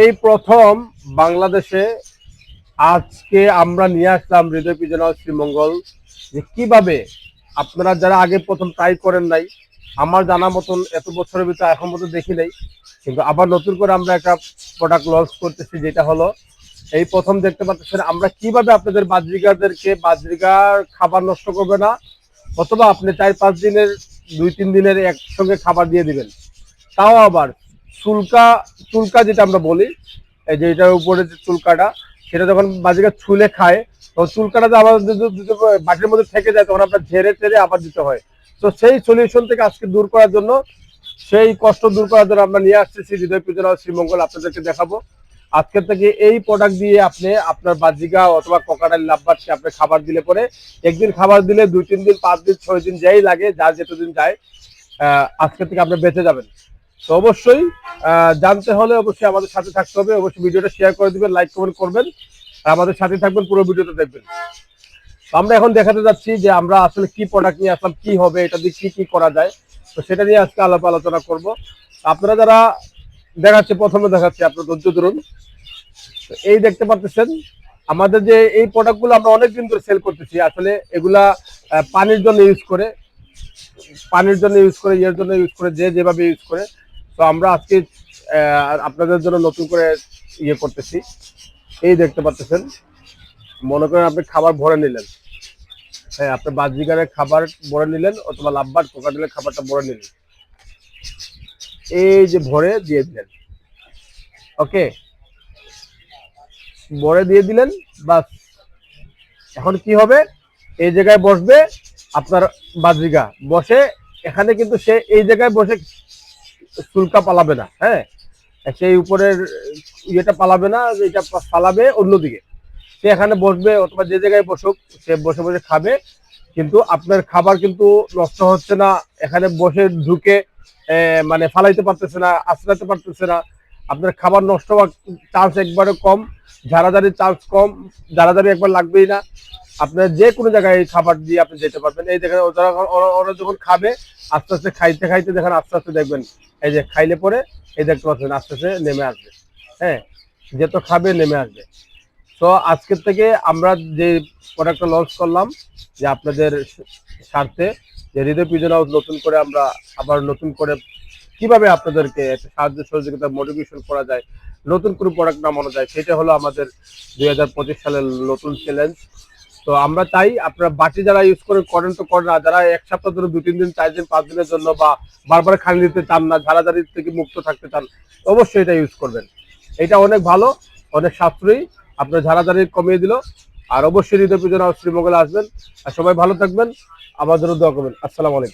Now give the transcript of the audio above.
এই প্রথম বাংলাদেশে আজকে আমরা নিয়ে আসলাম হৃদয় পিজনা শ্রীমঙ্গল যে কীভাবে আপনারা যারা আগে প্রথম ট্রাই করেন নাই, আমার জানা মতন এত বছরের ভিতরে এখন মতো দেখি নাই, কিন্তু আবার নতুন করে আমরা একটা প্রোডাক্ট লঞ্চ করতেছি যেটা হলো এই প্রথম দেখতে পাচ্ছেন আমরা কীভাবে আপনাদের বাজরিকাদেরকে বাজরিকার খাবার নষ্ট করবে না, অথবা আপনি চার পাঁচ দিনের, দুই তিন দিনের একসঙ্গে খাবার দিয়ে দিবেন। তাও আবার চুলকা চুলকা যেটা আমরা বলি এই যে এটার উপরে যে চুলকাটা সেটা যখন বাজিকা ছুলে খায় তখন চুলকাটা আবার বাটির মধ্যে থেকে যায় তখন আপনার ঝেড়ে টেরে আবার দিতে হয়। তো সেই সলিউশন থেকে আজকে দূর করার জন্য সেই কষ্ট দূর করার জন্য আমরা নিয়ে আসতেছি হৃদয় পূজনা শ্রীমঙ্গল আপনাদেরকে দেখাবো। আজকে থেকে এই প্রোডাক্ট দিয়ে আপনি আপনার বাজিকা অথবা কোকাটাল লাভবারকে আপনি খাবার দিলে পরে একদিন খাবার দিলে দুই তিন দিন পাঁচ দিন ছয় দিন যেই লাগে যার যেতদিন যায় আহ, আজকে থেকে আপনি বেঁচে যাবেন। তো অবশ্যই জানতে হলে অবশ্যই আমাদের সাথে থাকতে হবে। অবশ্যই ভিডিওটা শেয়ার করে দিবেন লাইক কমেন্ট করবেন, আর আমাদের সাথে থাকবেন, পুরো ভিডিওটা দেখবেন। আমরা এখন দেখাতে যাচ্ছি যে আমরা আসলে কি প্রোডাক্ট নিয়ে আসলাম, কি হবে, এটা দিয়ে কি কি করা যায়। তো সেটা নিয়ে আজকে আলাপ আলোচনা করব। আপনারা যারা দেখাচ্ছে, প্রথমে দেখাচ্ছে আপনার ধৈর্য ধরুন। তো এই দেখতে পাচ্ছেন, আমাদের যে এই প্রোডাক্টগুলো আমরা অনেকদিন ধরে সেল করতেছি। আসলে এগুলা পানির জন্য ইউজ করে, পানির জন্য ইউজ করে, ইয়ের জন্য ইউজ করে, যে যেভাবে ইউজ করে। তো আমরা আজকে আপনাদের জন্য নতুন করে ইয়ে করতেছি। এই দেখতে পাচ্ছেন, মনে করেন আপনি খাবার ভরে নিলেন। হ্যাঁ আপনি বাজিগারের খাবার ভরে নিলেন অথবা লাভবার কোকাটেলের খাবারটা ভরে নিলেন। এই যে ভরে দিয়ে দিলেন। ওকে? ভরে দিয়ে দিলেন, বাস। এখন কি হবে? এই জায়গায় বসবে আপনার বাজরিকা বসে, এখানে কিন্তু সে এই জায়গায় বসে চুলকা পালাবে না হ্যাঁ? সেই উপরের ইয়েটা পালাবে না এটা পালাবে অন্যদিকে। সে এখানে বসবে, অথবা যে জায়গায় বসুক, সে বসে বসে খাবে, কিন্তু আপনার খাবার কিন্তু নষ্ট হচ্ছে না, এখানে বসে ঢুকে মানে ফালাইতে পারতেছে না আশ্রাইতে পারতেছে না। আপনার খাবার নষ্ট হওয়ার চান্স একবারে কম, ঝাড়াঝাড়ির চান্স কম, ঝাড়াঝাড়ি একবার লাগবেই না। আপনার যে কোনো জায়গায় এই খাবার দিয়ে আপনি যেতে পারবেন। এই দেখেন ওরা যখন খাবে, আস্তে আস্তে খাইতে খাইতে দেখেন, আস্তে আস্তে দেখবেন, এই যে খাইলে পরে এই দেখতে পাচ্ছেন, আস্তে আস্তে নেমে আসবে। হ্যাঁ যে তো খাবে, নেমে আসবে। তো আজকের থেকে আমরা যে প্রোডাক্টটা লঞ্চ করলাম, যে আপনাদের স্বার্থে, যে হৃদয় পিজনা নতুন করে আমরা আবার নতুন করে কীভাবে আপনাদেরকে একটা সাহায্য সহযোগিতা মোটিভেশন করা যায়, নতুন করে প্রোডাক্ট নামানো যায়, সেটা হলো আমাদের দুই হাজার পঁচিশ সালের নতুন চ্যালেঞ্জ তো আমরা চাই আপনারা বাটি যারা ইউজ করে করেন তো করেন না, যারা এক সপ্তাহ ধরে দু, তিন দিন, চার দিন, পাঁচ দিনের জন্য বা বারবার খানি দিতে চান না, ঝাড়াঝাড়ি থেকে মুক্ত থাকতে চান, অবশ্যই এটা ইউজ করবেন। এটা অনেক ভালো, অনেক সাশ্রয়ী, আপনার ঝাড়াঝাড়ি কমিয়ে দিল, আর অবশ্যই হৃদয় পুজো শ্রীমঙ্গলে আসবেন। আর সবাই ভালো থাকবেন আমার জন্য দোয়া করবেন। আসসালামু আলাইকুম।